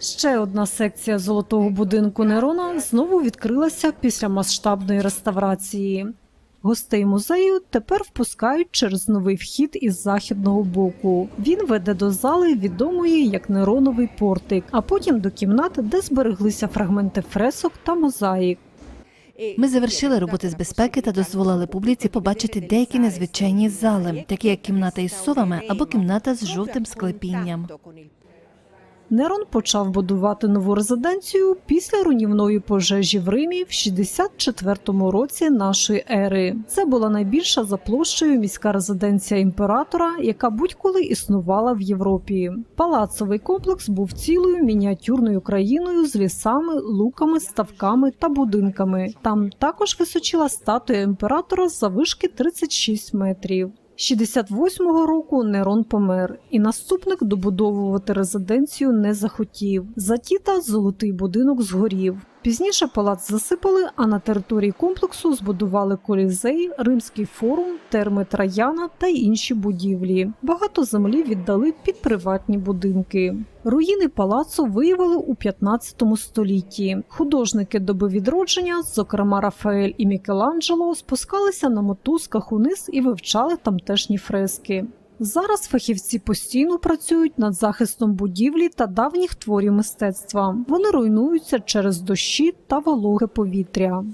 Ще одна секція золотого будинку Нерона знову відкрилася після масштабної реставрації. Гостей музею тепер впускають через новий вхід із західного боку. Він веде до зали, відомої як Нероновий портик, а потім до кімнат, де збереглися фрагменти фресок та мозаїк. Ми завершили роботи з безпеки та дозволили публіці побачити деякі незвичайні зали, такі як кімната із совами або кімната з жовтим склепінням. Нерон почав будувати нову резиденцію після руйнівної пожежі в Римі в 64-му році нашої ери. Це була найбільша за площею міська резиденція імператора, яка будь-коли існувала в Європі. Палацовий комплекс був цілою мініатюрною країною з лісами, луками, ставками та будинками. Там також височила статуя імператора завишки 36 метрів. 68-го року Нерон помер, і наступник добудовувати резиденцію не захотів. За тіта золотий будинок згорів. Пізніше палац засипали, а на території комплексу збудували колізей, римський форум, терми Траяна та інші будівлі. Багато землі віддали під приватні будинки. Руїни палацу виявили у 15 столітті. Художники доби відродження, зокрема Рафаель і Мікеланджело, спускалися на мотузках униз і вивчали тамтешні фрески. Зараз фахівці постійно працюють над захистом будівлі та давніх творів мистецтва. Вони руйнуються через дощі та вологе повітря.